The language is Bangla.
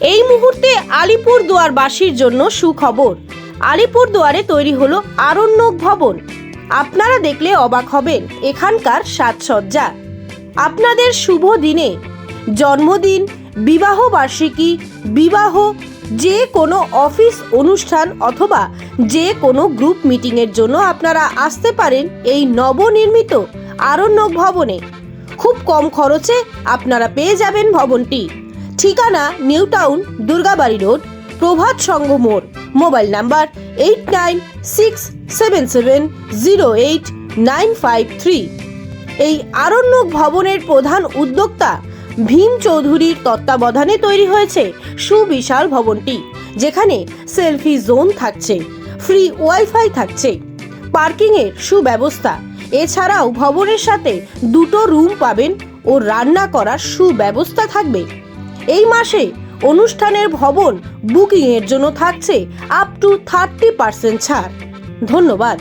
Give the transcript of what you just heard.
এই মুহূর্তে আলিপুর দুয়ারবাসীর জন্য সুখবর। আলিপুর দুয়ারে তৈরি হলো আরণ্যক ভবন। আপনারা দেখলে অবাক হবেন, এখানকার সাজসজ্জা। আপনাদের শুভ দিনে। জন্মদিন, বিবাহ বার্ষিকী, বিবাহ, যে কোনো অফিস অনুষ্ঠান অথবা যে কোনো গ্রুপ মিটিংয়ের জন্য আপনারা আসতে পারেন এই নবনির্মিত আরণ্যক ভবনে। খুব কম খরচে আপনারা পেয়ে যাবেন ভবনটি। ঠিকানা new town, Durgabari road, Prabhat Sangha মোড়। Mobile number eight nine six seven seven zero eight nine five three. এই আরণ্যক ভবনের প্রধান উদ্যোক্তা ভীম চৌধুরীর তত্ত্বাবধানে তৈরি হয়েছে সুবিশাল ভবনটি, যেখানে সেলফি জোন থাকছে, ফ্রি ওয়াইফাই থাকছে, পার্কিংয়ের সুব্যবস্থা। এছাড়াও ভবনের সাথে দুটো রুম পাবেন ও রান্না করার সুব্যবস্থা থাকবে। এই মাসে অনুষ্ঠানের ভবন বুকিংয়ের জন্য থাকছে আপ টু থার্টি পার্সেন্ট ছাড়। ধন্যবাদ।